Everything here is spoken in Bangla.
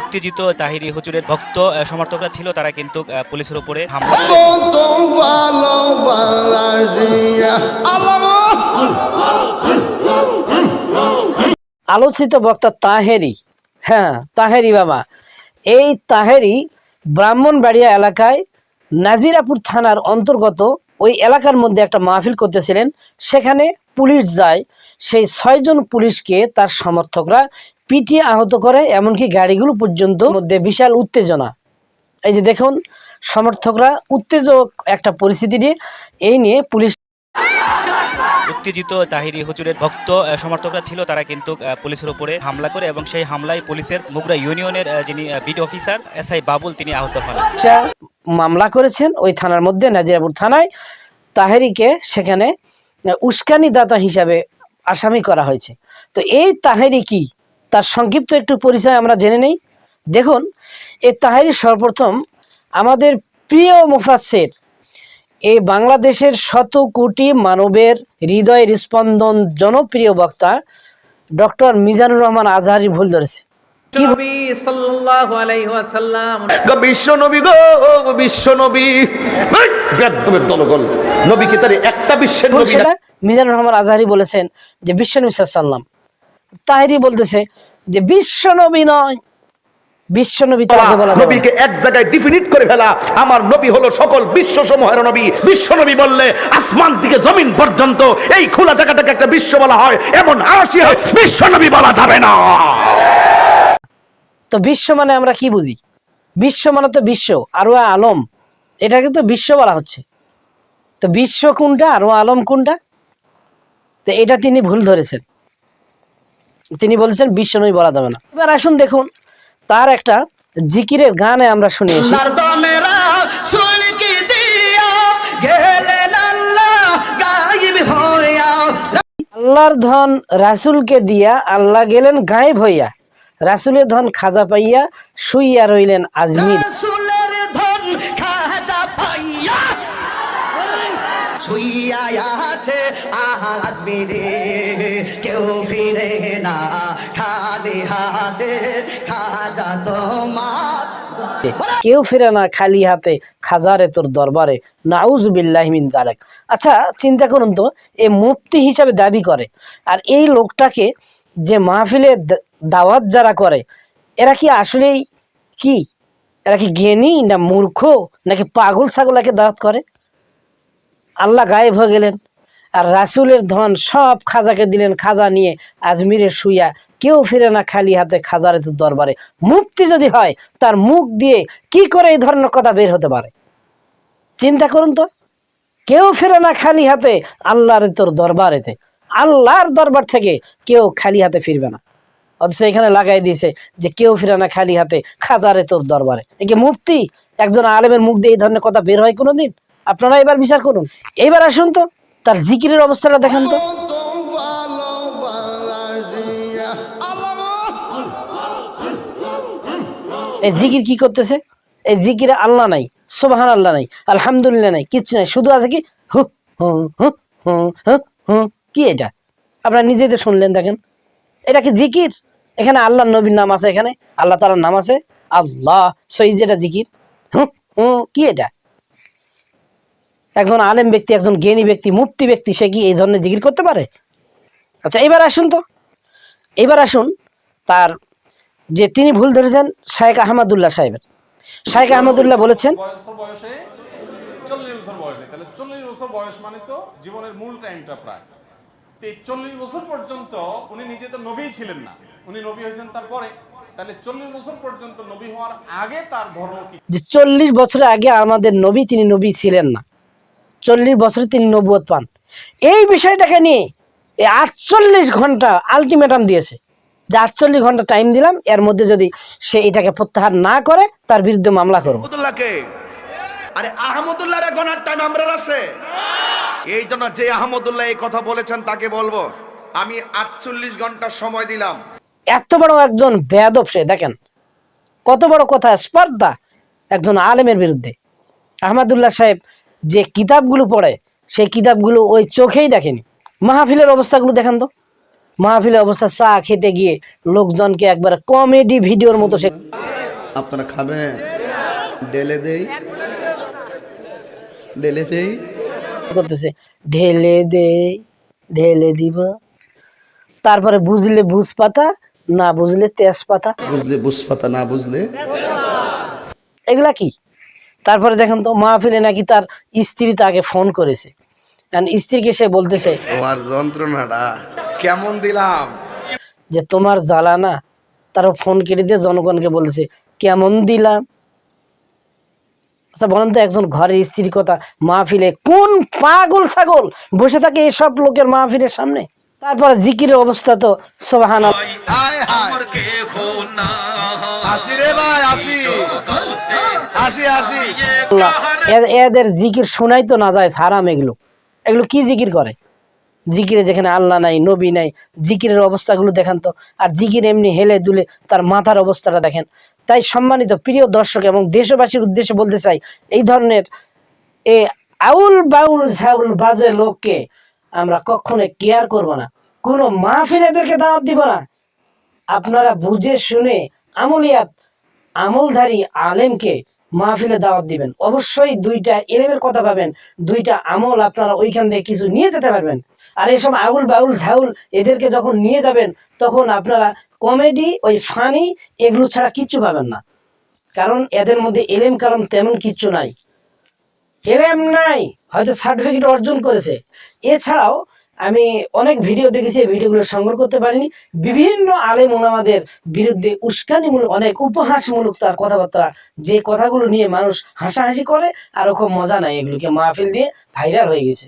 উত্তেজিত তাহিরি হুজুরের ভক্ত সমর্থকরা ছিল, তারা কিন্তু পুলিশের উপরে আলোচিত বক্তা তাহেরি হ্যাঁ তাহেরি বাবা। এই তাহেরি ব্রাহ্মণবাড়িয়া এলাকায় নাজিরাপুর থানার অন্তর্গত ওই এলাকার মধ্যে একটা মাহফিল করতেছিলেন। সেখানে পুলিশ যায়, সেই ছয়জন পুলিশকে তার সমর্থকরা পিটিয়ে আহত করে এমনকি গাড়িগুলো পর্যন্ত মধ্যে বিশাল উত্তেজনা। এই যে দেখুন সমর্থকরা উত্তেজক একটা পরিস্থিতি নিয়ে এই নিয়ে পুলিশ উত্তেজিত তাহিরি হুজুরের ভক্ত সমর্থকরা ছিল তারা কিন্তু পুলিশের উপরে হামলা করে এবং সেই হামলায় পুলিশের মুগরা ইউনিয়নের যিনি beat officer S I Babul তিনি আহত হন। মামলা করেছেন ওই থানার মধ্যে নাজিরাপুর থানায়। তাহেরিকে সেখানে উস্কানি দাতা হিসাবে আসামি করা হয়েছে। তো এই তাহেরি কি? তার সংক্ষিপ্ত একটু পরিচয় আমরা জেনে নেই। দেখুন এই তাহেরি সর্বপ্রথম আমাদের প্রিয় মুফাসের এই বাংলাদেশের শত কোটি মানবের হৃদয়ের স্পন্দন জনপ্রিয় বক্তা ডক্টর মিজানুর রহমান আজহারি ভুল ধরেছে? মিজানুর রহমান আজহারি বলেছেন যে বিশ্বনবী সাল্লাম তাহেরি বলতেছে যে বিশ্বনবী নয়। বিশ্বনবী তাকে বলা নবীকে এক জায়গায় ডিফিনিট করে ফেলা আমার নবী হলো সকল বিশ্ব নবী। বিশ্ব নবী বললে আসমান থেকে জমিন পর্যন্ত এই খোলা জায়গাটাকে একটা বিশ্ব বলা হয় এমন আশি বিশ্ব নবী বলা যাবে না। তো বিশ্ব মানে আমরা কি বুঝি? বিশ্ব মানে তো বিশ্ব আরও আলম। এটাকে তো বিশ্ব বলা হচ্ছে। তো বিশ্ব কোনটা আরও আলম কোনটা? তো এটা তিনি ভুল ধরেছেন। তিনি বলেছেন বিশ্ব নয় বলা যাবে না। এবার আসুন দেখুন তার একটা জিকিরের গানে আমরা শুনিয়েছি হইয়া আল্লাহর ধন রাসুলকে দিয়া আল্লাহ গেলেন গায়েব হইয়া রাসুলের ধন খাজা পাইয়া শুইয়া রইলেন আজমির। আছে মেরে কেউ ফিরে না। খালি হাতে খাজা তোমার কেউ ফিরে না খালি হাতে, খাজারে তোর দরবারে। নাউজ বিল্লাহমিন জালেক আচ্ছা চিন্তা করুন তো, এ মুফতি হিসাবে দাবি করে। আর এই লোকটাকে যে মাহফিলে দাওয়াত যারা করে, এরা কি আসলেই কি? এরা কি জ্ঞানী না মূর্খ, নাকি পাগল ছাগলাকে দাওয়াত করে? আল্লাহ গায়েব হয়ে গেলেন। আর রাসুলের ধন সব খাজাকে দিলেন, খাজা নিয়ে আজমিরে শুইয়া। কেউ ফিরে না খালি হাতে খাজারে দরবারে। মুক্তি যদি হয়, তার মুখ দিয়ে কি করে এই ধরনের কথা বের হতে পারে? চিন্তা করুন তো। কেউ ফিরে না খালি হাতে আল্লাহর তোর দরবারেতে। আল্লাহর দরবার থেকে কেউ খালি হাতে ফিরবে না। অথচ এখানে লাগাই দিয়েছে যে কেউ ফিরে না খালি হাতে খাজারে তোর দরবারে। একে মুক্তি? একজন আলেমের মুখ দিয়ে এই ধরনের কথা বের হয় কোনোদিন? আপনারা এবার বিচার করুন। এইবার আসুন তো, তার জিকিরের অবস্থাটা দেখান তো। এই জিকির কি করতেছে? এই জিকিরে আল্লাহ নাই সোবাহান আল্লাহ নাই, আলহামদুলিল্লাহ নাই, কিচ্ছু নাই। শুধু আছে কি? হু হু কি এটা? আপনারা নিজেদের শুনলেন, দেখেন। এটা কি জিকির? এখানে আল্লাহ নবীর নাম আছে এখানে, আল্লাহ তালার নাম আছে, আল্লাহ, সই যেটা জিকির, হু হু, কি এটা? একজন আলেম ব্যক্তি একজন জ্ঞানী ব্যক্তি মুক্তি ব্যক্তি সে কি এই ধরনের জিকির করতে পারে? আচ্ছা এবার আসুন তো। এবার আসুন তার যে তিনি ভুল ধরেছেন শায়েখ আহমদুল্লাহ সাহেবের। শায়েখ আহমদুল্লাহ বলেছেন চল্লিশ বছর বয়সে তাহলে চল্লিশ বছর বয়স মানে তো জীবনের মূল টাইমটা প্রায়। চল্লিশ বছর পর্যন্ত উনি নিজে তো নবী ছিলেন না। উনি নবী হয়েছেন তারপরে। তাহলে চল্লিশ বছর পর্যন্ত নবী হওয়ার আগে তার ধর্ম কি? চল্লিশ বছর আগে আমাদের নবী তিনি নবী ছিলেন না। চল্লিশ বছরে তিনি নবুয়ত পান। এই বিষয়টাকে নিয়ে এই আটচল্লিশ ঘণ্টা আলটিমেটাম দিয়েছে। যে আটচল্লিশ ঘণ্টা টাইম দিলাম এর মধ্যে যদি সে এটাকে প্রত্যাহার না করে তার বিরুদ্ধে মামলা করব। আরে আহমদুল্লাহ রে টাইম আমরা আছে এই জন্য যে আহমদুল্লাহ এই কথা বলেছেন তাকে বলব আমি আটচল্লিশ ঘণ্টা সময় দিলাম। এত বড় একজন বেয়াদব সে দেখেন। কত বড় কথা স্পর্ধা একজন আলেমের বিরুদ্ধে। আহমদুল্লাহ সাহেব যে কিতাবগুলো পড়ে সেই কিতাবগুলো ওই চোখেই দেখেনি। মাহফিলের অবস্থাগুলো দেখেন তো। মাহফিলের অবস্থা চা খেতে গিয়ে লোকজনকে একবার কমেডি ভিডিওর মতো সে আপনারা খাবেন? ডেলে দেই। ডেলে দেই। করতেছে ঢেলে দে ঢেলে দিব। তারপরে বুঝলে বুঝ পাতা না বুঝলে তেজপাতা। বুঝলে বুঝপাতা না বুঝলে এগুলা কি? তারপরে দেখেন তো মাহফিলে নাকি তার স্ত্রী তাকে ফোন করেছে। স্ত্রীকে সে বলতেছে তোমার যন্ত্রণাটা কেমন দিলাম? যে তোমার জ্বালা না তারা ফোন কেটে দিয়ে জনগণকে বলতেছে কেমন দিলাম? আচ্ছা বলেন তো একজন ঘরের স্ত্রীর কথা মাহফিলে কোন পাগল ছাগল বসে থাকে এসব লোকের মাহফিলের সামনে? তারপরে জিকিরের অবস্থা তো সোবাহান আসি রে ভাই আসি। এদের জিকির শোনাই তো না যায়, হারাম এগুলো। এগুলো কি জিকির করে? জিকিরে যেখানে আল্লাহ নাই, নবী নাই, জিকিরের অবস্থাগুলো দেখেন তো। আর জিকির এমনি হেলে দুলে তার মাথার অবস্থাটা দেখেন। তাই সম্মানিত প্রিয় দর্শক এবং দেশবাসীর উদ্দেশ্যে বলতে চাই, এই ধরনের এ আউল বাউল ঝাউল বাজে লোককে আমরা কখনো কেয়ার করব না। কোনো মাহফিল এদেরকে দাওয়াত দিব না। আপনারা বুঝে শুনে আমলিয়াত আমলধারী আলেমকে মাহফিলে দাওয়াত দিবেন। অবশ্যই দুইটা এলেমের কথা পাবেন দুইটা আমল আপনারা ওইখান থেকে কিছু নিয়ে যেতে পারবেন। আর এসব আউল বাউল ঝাউল এদেরকে যখন নিয়ে যাবেন, তখন আপনারা কমেডি, ওই ফানি এগুলো ছাড়া কিচ্ছু পাবেন না। কারণ এদের মধ্যে এলেম কালাম তেমন কিচ্ছু নাই। এলেম নাই, হয়তো সার্টিফিকেট অর্জন করেছে। এছাড়াও আমি অনেক ভিডিও দেখেছি, এই ভিডিওগুলো সংগ্রহ করতে পারিনি। বিভিন্ন আলেম ওলামাদের বিরুদ্ধে উস্কানিমূলক, অনেক উপহাসমূলক তার কথাবার্তা, যে কথাগুলো নিয়ে মানুষ হাসাহাসি করে, আর খুব মজা নাই, এগুলোকে মাহফিল দিয়ে ভাইরাল হয়ে গেছে।